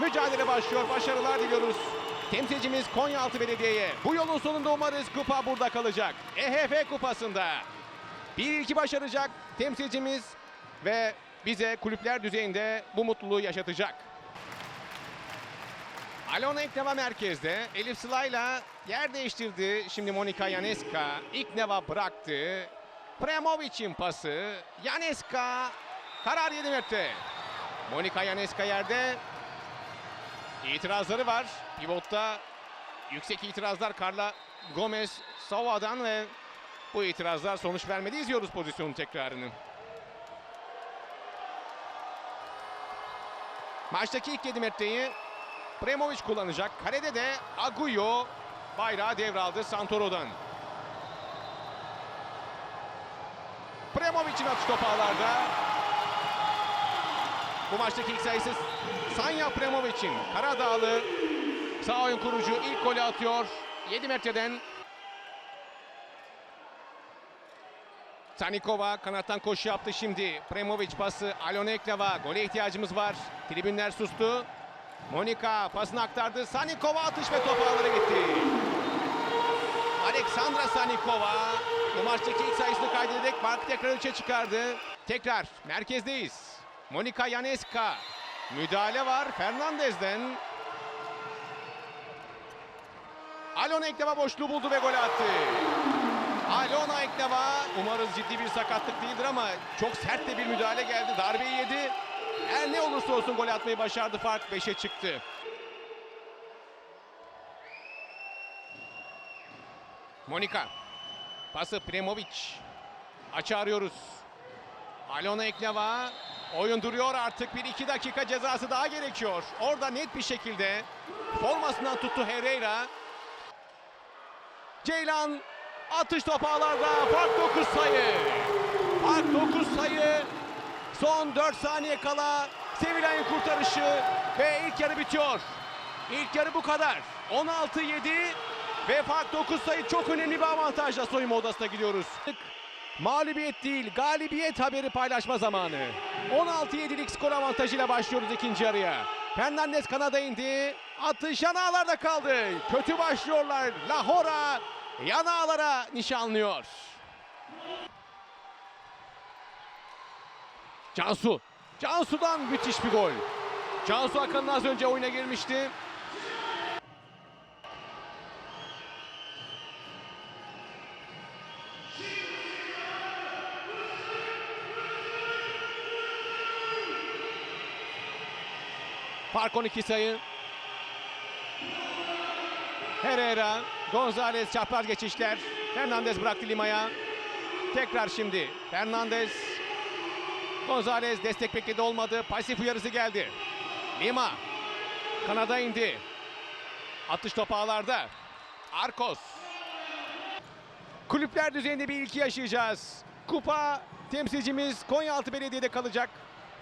Mücadele başlıyor. Başarılar diliyoruz. Temsilcimiz Konyaaltı Belediye'ye. Bu yolun sonunda umarız kupa burada kalacak. EHF kupasında. 1-2 başaracak temsilcimiz ve bize kulüpler düzeyinde bu mutluluğu yaşatacak. Alona İkneva merkezde. Elif Sıla'yla yer değiştirdi. Şimdi Monika Yaneska. İkneva bıraktı. Premovic'in pası. Yaneska karar 7 metre. Monika Yaneska yerde. İtirazları var. Pivotta yüksek itirazlar Carla Gomez Sava'dan ve bu itirazlar sonuç vermedi. İzliyoruz pozisyonun tekrarını. Maçtaki ilk 7 metreyi Premovic kullanacak. Kalede de Aguyo bayrağı devraldı Santoro'dan. Premovic'in atış topu ağlarda. Bu maçtaki ilk sayısı Sanya Premovic'in. Karadağlı sağ oyun kurucu ilk golü atıyor. 7 metreden. Sanikova kanattan koşu yaptı şimdi. Premovic pası Alona Ekleva. Gole ihtiyacımız var. Tribünler sustu. Monika pasını aktardı. Sanikova atış ve top ağlara gitti. Aleksandra Sanikova bu maçtaki ilk sayısını kaydederek farkı tekrar 3'e çıkardı. Tekrar merkezdeyiz. Monika Yaneska. Müdahale var Fernandez'den. Alona Ekleva boşluğu buldu ve gol attı. Alona Ekleva umarız ciddi bir sakatlık değildir ama çok sert de bir müdahale geldi. Darbeyi yedi. Her ne olursa olsun gol atmayı başardı. Fark 5'e çıktı. Monika. Pası Premovic. Açı arıyoruz. Alona Ekleva. Oyun duruyor artık. Bir iki dakika cezası daha gerekiyor. Orada net bir şekilde formasından tuttu Herrera. Ceylan atış topu ağlarda. Fark 9 sayı. Fark 9 sayı. Son 4 saniye kala Sevilay'ın kurtarışı ve ilk yarı bitiyor. İlk yarı bu kadar. 16-7 ve fark 9 sayı çok önemli bir avantajla soyunma odasına gidiyoruz. Mağlubiyet değil, galibiyet haberi paylaşma zamanı. 16-7'lik skor avantajıyla başlıyoruz ikinci yarıya. Fernandez kanada indi. Atış yanağlarda kaldı. Kötü başlıyorlar. Lahora yanağlara nişanlıyor. Cansu. Cansu'dan müthiş bir gol. Cansu Akın'ın az önce oyuna girmişti. Fark 12 sayı. Herrera, Gonzalez çapraz geçişler. Fernandez bıraktı Lima'ya. Tekrar şimdi Fernandez Gonzalez destek bekledi olmadı. Pasif uyarısı geldi. Lima. Kanada indi. Atış topu ağlarda. Arkos. Kulüpler düzeyinde bir ilki yaşayacağız. Kupa temsilcimiz Konyaaltı Belediye'de kalacak.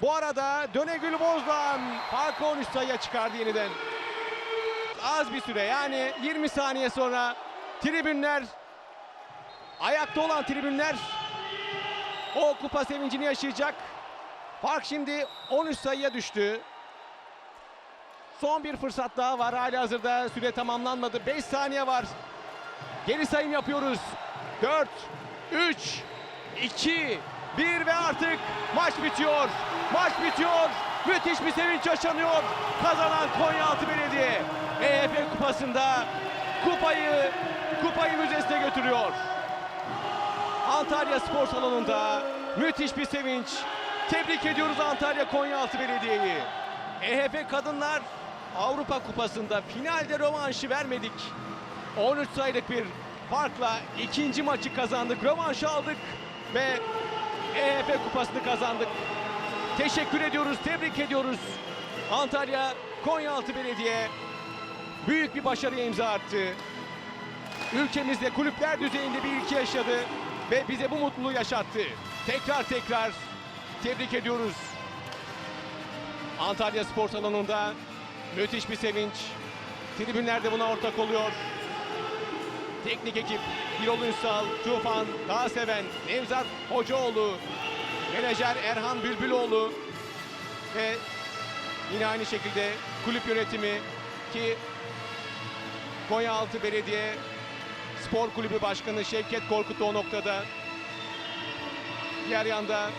Bu arada Dönegül Bozdan farkı 13 sayıya çıkardı yeniden. Az bir süre yani 20 saniye sonra tribünler ayakta olan tribünler o kupa sevincini yaşayacak. Fark şimdi 13 sayıya düştü. Son bir fırsat daha var. Hali hazırda süre tamamlanmadı. 5 saniye var. Geri sayım yapıyoruz. 4, 3, 2, 1 ve artık maç bitiyor. Maç bitiyor. Müthiş bir sevinç yaşanıyor. Kazanan Konyaaltı Belediye. EFF kupasında kupayı kupayı müzesine götürüyor. Antalya Spor Salonu'nda müthiş bir sevinç. Tebrik ediyoruz Antalya Konyaaltı Belediye'yi. EHF Kadınlar Avrupa Kupası'nda finalde rövanşı vermedik. 13 sayılık bir farkla ikinci maçı kazandık. Rövanşı aldık ve EHF Kupası'nı kazandık. Teşekkür ediyoruz, tebrik ediyoruz. Antalya Konyaaltı Belediye büyük bir başarıya imza attı. Ülkemizde kulüpler düzeyinde bir ilki yaşadı ve bize bu mutluluğu yaşattı. Tekrar tekrar tebrik ediyoruz. Antalya Spor Salonu'nda müthiş bir sevinç. Tribünler de buna ortak oluyor. Teknik ekip Birol Ünsal, Tufan, Dağseven, Nevzat Hocaoğlu, menajer Erhan Bülbüloğlu ve yine aynı şekilde kulüp yönetimi ki Konyaaltı Belediye Spor Kulübü Başkanı Şevket Korkut o noktada. Diğer yanda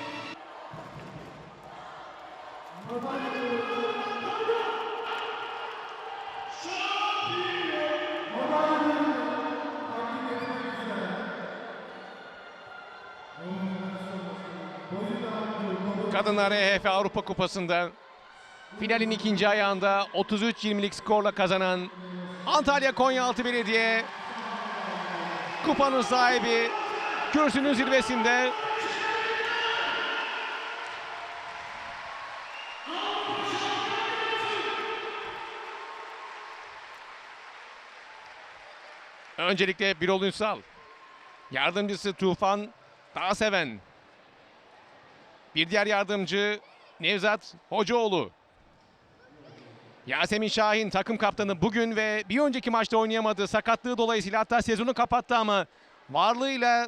Kadınlar EHF Avrupa Kupası'nda finalin ikinci ayağında 33-20'lik skorla kazanan Antalya Konyaaltı Belediye kupanın sahibi kürsünün zirvesinde Öncelikle Birol Ünsal, yardımcısı Tufan Dağseven, bir diğer yardımcı Nevzat Hocaoğlu. Yasemin Şahin takım kaptanı bugün ve bir önceki maçta oynayamadı. Sakatlığı dolayısıyla hatta sezonu kapattı ama varlığıyla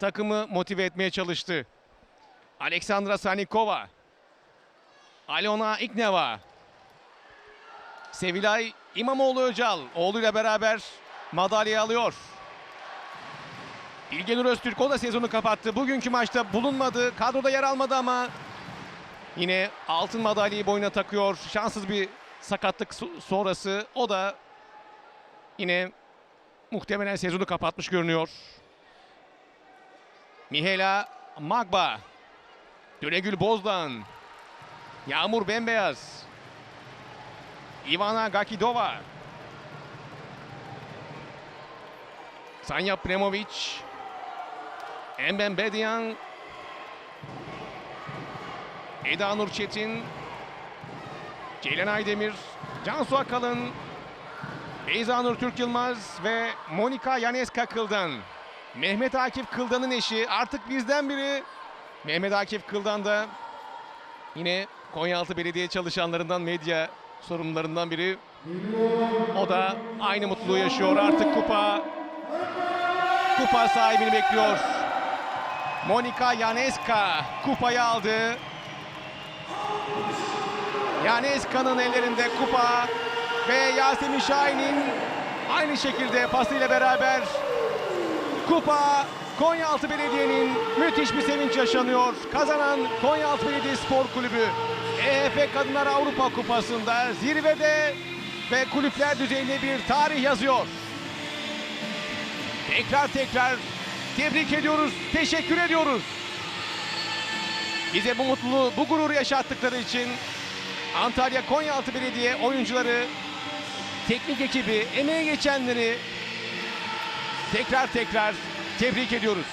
takımı motive etmeye çalıştı. Aleksandra Sanikova, Alona İkneva, Sevilay İmamoğlu Öcal oğluyla beraber madalya alıyor. İlgenur Öztürk o da sezonu kapattı. Bugünkü maçta bulunmadı. Kadroda yer almadı ama yine altın madalyayı boyuna takıyor. Şanssız bir sakatlık so- sonrası o da yine muhtemelen sezonu kapatmış görünüyor. Mihela Magba, Dönegül Bozdan, Yağmur Bembeyaz, Ivana Gakidova, Sanya Premovic, Emben Bedian, Eda Nur Çetin, Ceylan Aydemir, Cansu Akalın, Beyza Nur Türk Yılmaz ve Monika Yaneska Kıldan. Mehmet Akif Kıldan'ın eşi artık bizden biri. Mehmet Akif Kıldan da yine Konyaaltı Belediye çalışanlarından medya sorumlularından biri. O da aynı mutluluğu yaşıyor. Artık kupa kupa sahibini bekliyor. Monika Yaneska kupayı aldı. Yaneska'nın ellerinde kupa ve Yasemin Şahin'in aynı şekilde pasıyla beraber kupa Konyaaltı Belediye'nin müthiş bir sevinç yaşanıyor. Kazanan Konyaaltı Belediye Spor Kulübü EHF Kadınlar Avrupa Kupası'nda zirvede ve kulüpler düzeyinde bir tarih yazıyor. Tekrar tekrar tebrik ediyoruz, teşekkür ediyoruz. Bize bu mutluluğu, bu gururu yaşattıkları için Antalya Konyaaltı Belediye oyuncuları, teknik ekibi, emeği geçenleri tekrar tekrar tebrik ediyoruz.